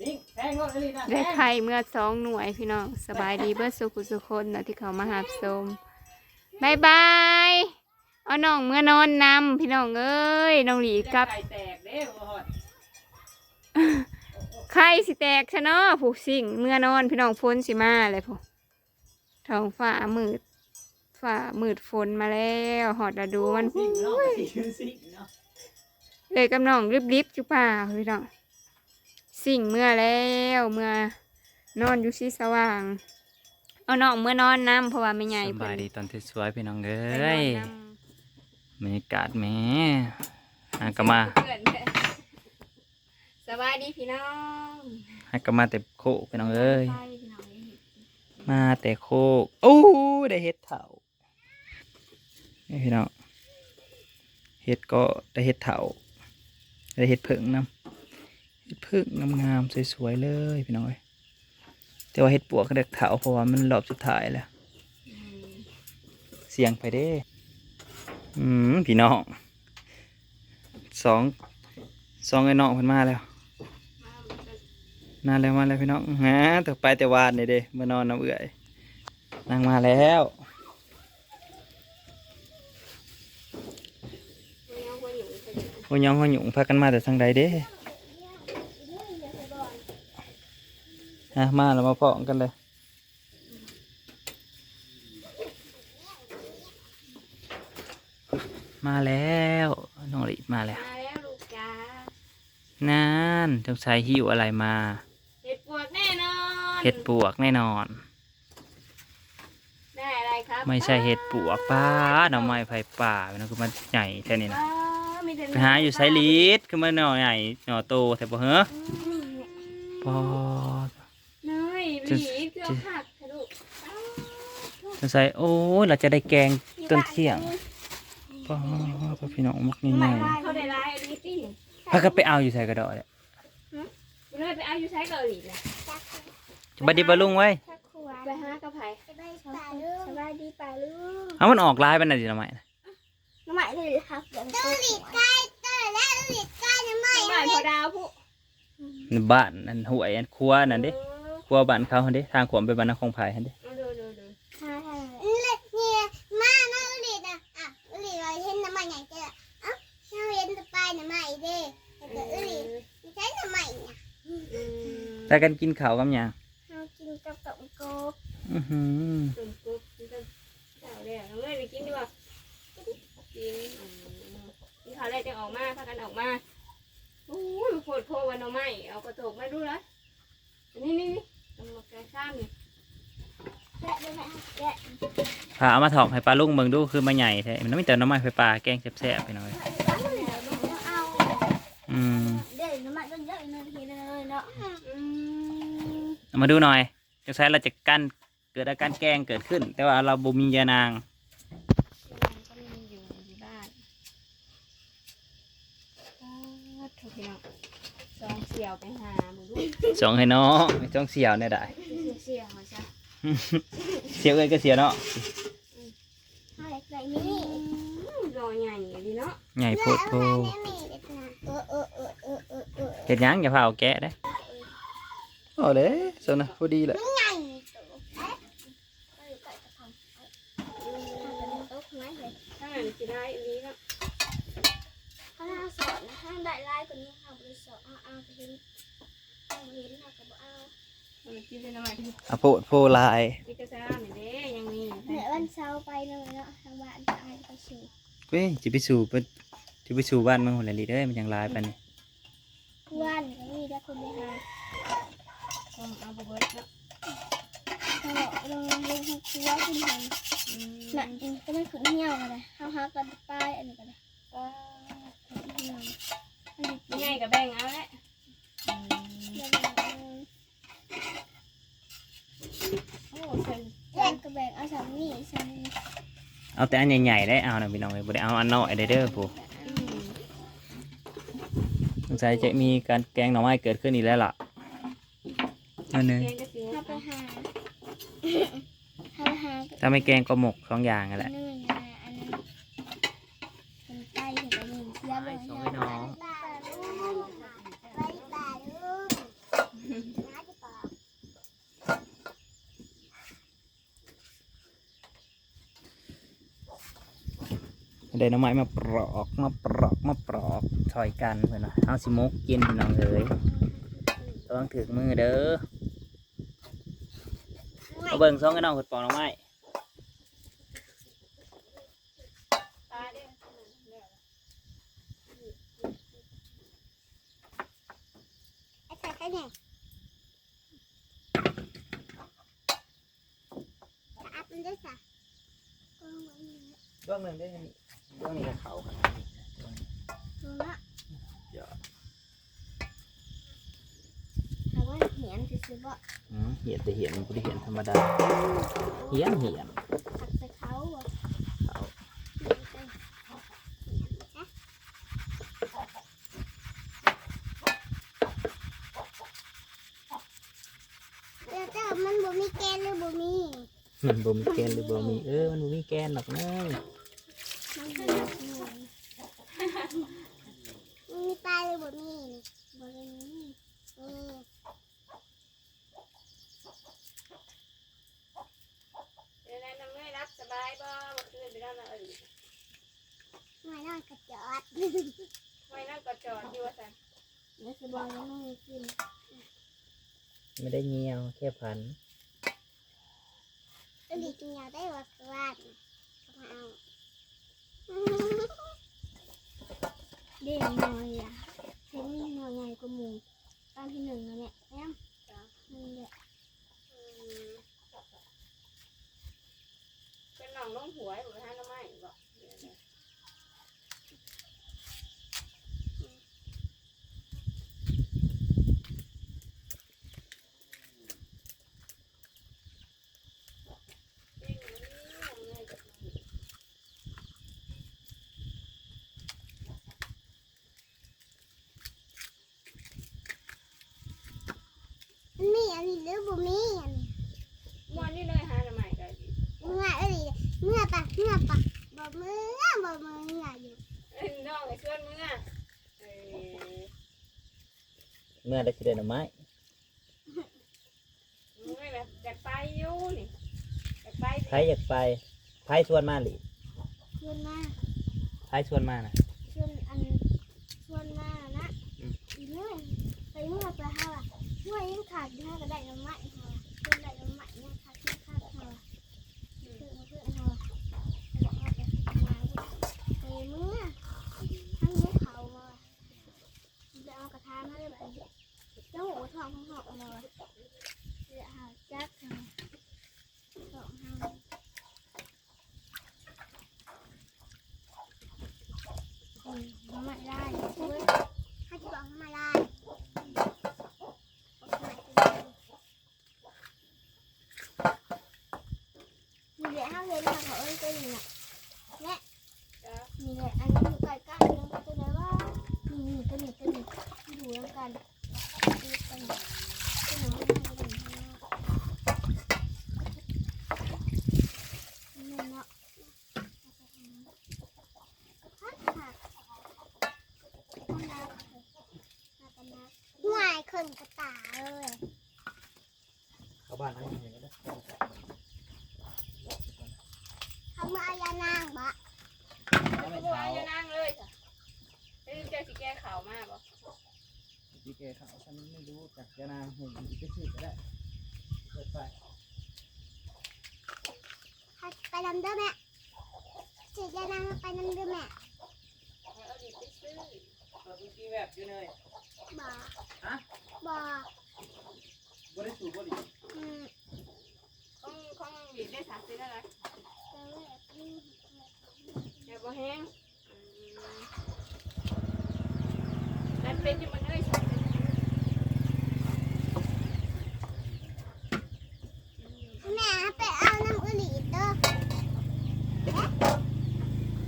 ได้ไข่เมื่อสองหน่วยพี่น้องสบายดีเบิดสุขุสุคนนะที่เขามาหาชมบายบายเอาน้องเมื่อนอนนำพี่น้องเอ้ยน้องหลีกับไก่แตกเด้บ่ฮอดไข่สิแตกชะเนาะผูกสิ่งเมื่อนอนพี่น้องฝนสิมาเลยพูท้องฟ้ามืดฟ้ามืดฝนมาแล้วหอดระดูมันสิงเนาะสิงสิงเนาะเลยกับน้องริบๆจุป่าพี่น้อง สิ่งเมื่อแล้วเมื่อนอนอยู่ที่สว่าง เอาน้องเมื่อนอนน้ำเพราะว่าไม่ใหญ่สเพิ่บายนดีตอนที่สวยพี่น้องเอ้ไปนอนยนำบรรยากาศแหม่หากมาเพื่อนแท้สบายดีพี่น้องหากมาแต่โคกพี่น้องเอ้ยไปพี่น้องเอ้ยมาแต่โคกโอ้ได้เห็ดเถานี่พี่น้องเห็ดก็ได้เห็ดเถาได้เห็ดเผิงน้ำ เห็ดเผิงงามๆสวยๆเลยพี่น้องเอ้ยแต่ว่าเห็ดปวกก็ได้เถาเพราะว่ามันรอบสุดท้ายแล้ว เสียงไปเด้ อืมพี่น้องสองสองไอ้น้องพิ่นมาแล้วมาแล้วมาแล้วพี่น้องฮะแต่ไปแต่วานนี่เด้เมื่อนอนน้ำเอื่อยนางมาแล้วเอาไว้อยู่ไปเถอะหัวยองหัวหยุ่งพากันมาแต่ทางใดเด้ ฮะมาแล้วมาเพาะกันเลยมาแล้วน้องลิมาแล้ว มาแล้วลูกจ้านั่นสงสัยหิวอะไรมาเห็ดปวกแน่นอนเห็ดปวกแน่นอน ได้อะไรครับไม่ใช่เห็ดปวกป้าหน่อไม้ไผ่ป่ามันคือมันใหญ่แค่นี้นะว้าวมีแต่ไปหาอยู่ไซลีดคือมันหน่อใหญ่หน่อโตแต่บ่เหรอปอดเนย จะหวีเกือบหักทะลุสงสัยโอ้ยเราจะได้แกงต้นเที่ยงปอดพี่น้องมักง่ายเขาได้ร้ายอันนี้สิๆพากันไปเอาอยู่ใส่กระดอกเนี่ยเนยไปเอาอยู่ใช้เกาหลีนะบัดดีบะลุงไว้ไปหากระไผ่สบายดีป่าลูกเอามันออกลายเป็นอะไรหน่อไม้นะน้ำใหม่เลยครับเดี๋ยวต้นหลีดใกล้ต้นแล้วหลีดใกล้น้ำใหม่น้ำใหม่พอดาวผู้บ้านอันหวยอันครัวนั่นเด้ ครัวบ้านเขาหันเด้ทางขวามไปบ้านนครไผ่หั่นเด้ดูดูดูเนี่ยมาเนาะอุลิดอะอะอุลิดเราเห็นน้ำมันใหญ่จ้าเอ้าเราเห็นตะปายน้ำมันด้แต่ก็อุลิดไม่ใช่น้ำมันเนี่ยแต่กันกินข้าวกับหยังเรากินกับกับโกอื้อหือตุ่มกุ๊บกินกันเจ้าเดี๋ยวน้องเอ้ยไปกินดีกว่ากินกินข้าวแรกจะออกมาพากันออกมาโอ้ยปวดโพวันเอาไม่เอากระโถกมาดูเลยนี่นี่นี่ ตำรวจแกซ้ำนี่แกะเลยนะแกะพาเอามาถอกให้ปลาลุงเบิ่งดูคือมาใหญ่แท้มันไม่แต่หน้ำไม้ไฟปลาแกงแซ่บๆไปหน่อยเอาอืมเดี๋ยวน้ำมันต้องเยอะอีกหนาทีเลยเนาะอืมเอามาดูหน่อยจะใช้เราจะกันเกิดอาการแกล้งเกิดขึ้น แต่ว่าเราบ่มียานาง ก็มีอยู่ที่บ้านอ้าวโถ่พี่น้อง สองเสี่ยวไปหาบุรุษสองให้น้องไม่ต้องเสียวเนี่ยได้เสี่ยวมาซะเสียวเอ้ยก็เสียวเนาะเอาเล็กใส่นี่รอใหญ่ดีเนาะใหญ่โพดโพไม่มีเล็กนะเออเออเออเออเออเออเห็ดหยังอย่าพาเอาแกะได้โอ้เด้สนะพอดีเลยใหญ่ตัวแอ๊ะก็อยู่ใกล้กระทงโต๊ะไม้เลยถ้างั้นสิได้อันนี้เนาะเขาน่าสอนนะถ้าได้ลายกว่านี้ค่ะบริษัทเอาเอาไปเห็นเอาเห็นค่ะกับเอามันกินได้น้ำมันที่อะโพดโพลายที่กระซ่านี่เด้ยังมีเหนือวันเสาร์ไปเลยเนาะทางบ้านไปไปสู่เว้ยจะไปสู่เพิ่นจะไปสู่บ้านเมืองหุ่นละลีเด้อมันยังลายไปานนี่ว่านก็มีแต่คนไปหาต้องเอาไปเบิดเนาะเขาบอกลงลงครัวขึ้นทางอืมน่ะก็ไม่ขึ้นเหี่ยวกันเลยเขาหากันป้ายอันนี้กันเลย ก็เหี่ยวอันนี้ยังไงกับแบ่งเอาแหละเหี่ยวโอ้เพิ่แบ่งกระแบ่งเอาสามนี่สามนี่เอาแต่อันใหญ่ๆได้เอานะพี่น้องเลยบ่ได้เอาอันน้อยได้เด้อผู้สงสัยจะมีการแกงหน่อไม้เกิดขึ้นอีกแล้วล่ะอันนึงเรียนก็สิเขาไปหาเขาไปหาถ้าไม่แกงก็หมกสองอย่างนั่นแหละ เนื่อนนั้นเป็นไก่เห็นไปหนึ่งเทียบเลย ส่งให้น้อง ไปป่าลูกไปป่าลูก ได้หน้ำไม้มาปลอกมาปลอกมาปลอกซอยกันเพื่อนนะเอาสิมกกินพี่น้องเอ้ยระวังถึกมือเด้อเอาเบิ่งซองกันน้องขุดปอกหน้ำไม้ตาเด้อไอ้ใส่กันเนี่ยอัพมันได้สะก็มันดวงหนึ่งได้ยัง ดวงนี้กับเขาครับดูละเดี๋ยวถามว่าเหียนซื้อบ่อืมเหียนแต่เหียนมันบ่ได้เหียนธรรมดาเหียนเหียนผักใส่เขาบ่เขาเดี๋ยวแต่มันบ่มีแกนหรือบ่มีมันบ่มีแกนหรือบ่มีเออมันบ่มีแกนหรอกเนอะ มันบ่มีมันมีปลาหรือบ่มีนี่บ่ได้มีนี่ เดี๋ยวนั้นน้ำเงยรั บายบ่เมื่คืนไปนอนมาเออไม่นอนกระจอดไม่นั่งก็จอดอยู่ว่าซั่นแล้วสิบอกยังไม่มีกินไม่ได้เงียวแค่พันก็ดีกินยาได้ว่ากวาดมาเอาเด่นหน่อยอะเห็นน่อยใหญ่กว่าหมูตอนที่หนึ่งแล้วเนี่ยแอมนี่แหละ อืมเป็นหนองลงหัวบ่ไปหาหน้ำไม้บ่เดี๋ยวนะ มันมีอันนี้ หรือบ่มีอันนี้มวนนี่เลยหาหน้ำไม้ก็ดีเมื่อเอ้ยเมื่อปะเมื่อปะบ่มือบ่มือเมื่ออยู่เอ้ยน้องไอ้ชวนมึงอะเอ้ยเมื่อได้สิได้หน่อไม้มึงไม่แบบอยากไปอยู่นี่อยากไปไผอยากไปไผชวนมาหลิชวนมาไผชวนมานะชวนอันชวนมานะอีเมื่อไปเมื่อไปเฮาอะ ว่ายังขาดยู่เฮาก็ได้น้ำไม้เฮาอะเพิ่นได้น้ำไม้ยังขาดยังขาดเฮาอะเพิ่นมาเพิ่นเฮาอะแล้วเอาไปมาไปเมื่อทั้งนี้เขามาจะเอากระทะมาเลยแบบนี้เจ้าหัวทองของเขาเอามาเดี๋ยวหาจักเฮาสองเฮา อืมน้ำมันได้เว้ยให้จะบอกน้ำมันได้มีเหลือห้าเลยนะเขาเอ้ย ตัวนี้น่ะและมีเหลืออันนี้อยู่ใกล้ๆนึงตัวไหนว่ามีมีตัวนี้ตัวนี้ที่อยู่แล้วกันดูกันตัวไหนว่าตัวไหนนี่เนาะฮักฮัก ง่ายขึ้นกระตาเลย เข้าบ้านนั่งอย่างนี้นะ ทำมาอายานางบะ ไม่บอกว่าจะนั่งเลยจ้ะเอ้ย เจ้าสิแก้ข่าวมาบ่พี่แกเขาฉันไม่รู้จักจะนางเห็นไปซื้อก็ได้เปิดไฟไปนำเด้อแม่จียานางไปนำเด้อแม่เอาดิไปซื้อเปิดพี่แบบอยู่เลยบ่ฮะบ่บ่ได้สูบบ่ดิอืมของของบีดได้สามสิบอะไรแต่ว่าอืมเดี๋ยวบ่แห้งอืมนั่นเป็นยังมันเอ้ย แม่ไปเอาน้ำอุลีเด้อเ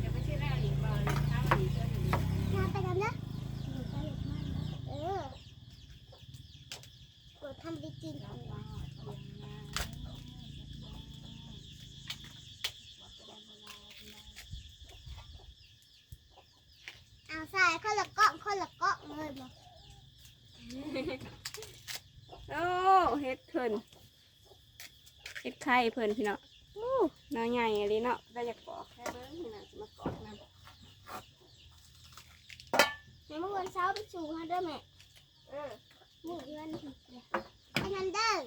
ดี๋ยวไปซื้อแล้วหลีบ่หลีข้าวหลีเสื้อลีมาไปทำเด้อเออปวดทำดีจริงเอา โอ้เฮ็ดเพิ่นเฮ็ดไข่เพิ่นพี่เนาะโอ้น้าใหญ่เลยเนาะได้อยากกอกแค่เบิ้งนี่นะจมาปอกนะเดี๋เมื่อวันเช้าไปสู่ฮันเดอร์แม่เออมู่ยันผิดเลยไปฮันเดอร์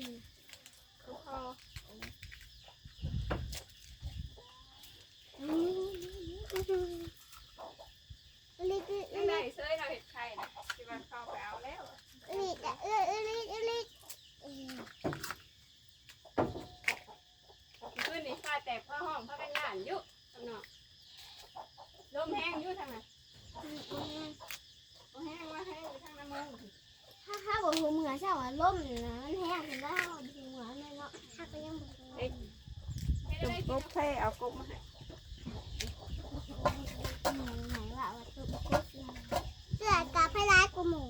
Bye. หัวเหมือเช่าอะล่มนะมันแห้งแล้วหัวเหมืเยเนาะหักไยังจุ่มกบใช่เอากบมาให้ไหนว่าว่าจุ่มกบเสื้อกาให้ร้ายกูหมู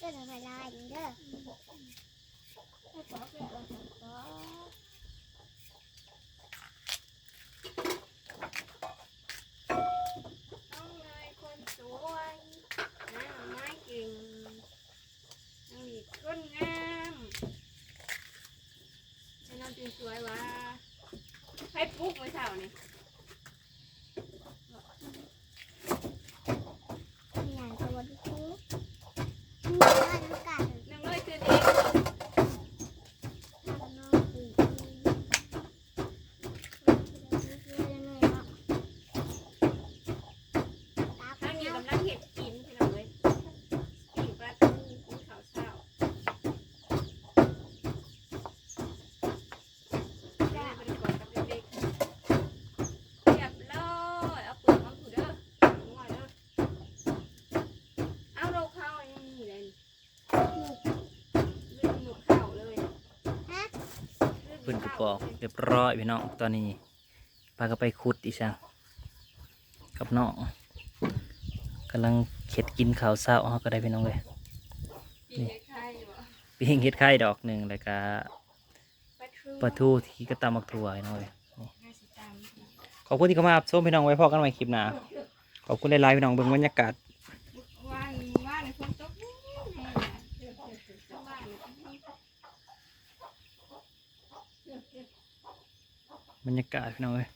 ก็จะไปไล่เด้อถักรือก็ สวยว่ะให้ปุ๊กเมื่อเช้านี่ เรียบร้อยพี่น้องตอนนี้พาก็ไปขุดอีช่างกับน้องกำลังเข็ดกินข่าวเศร้าเขาก็ได้พี่น้องเลยปีงเห็ดไข่ดอกหนึ่งแล้วก็ปลาทูที่ก็ตามมาถั่วพี่น้องเลยขอบคุณที่เข้ามาชมพี่น้องไว้พอกันใหม่คลิปหน้าขอบคุณหลายพี่น้องเบิ่งบรรยากาศ บรรยากาศพี่น้องเอ้ย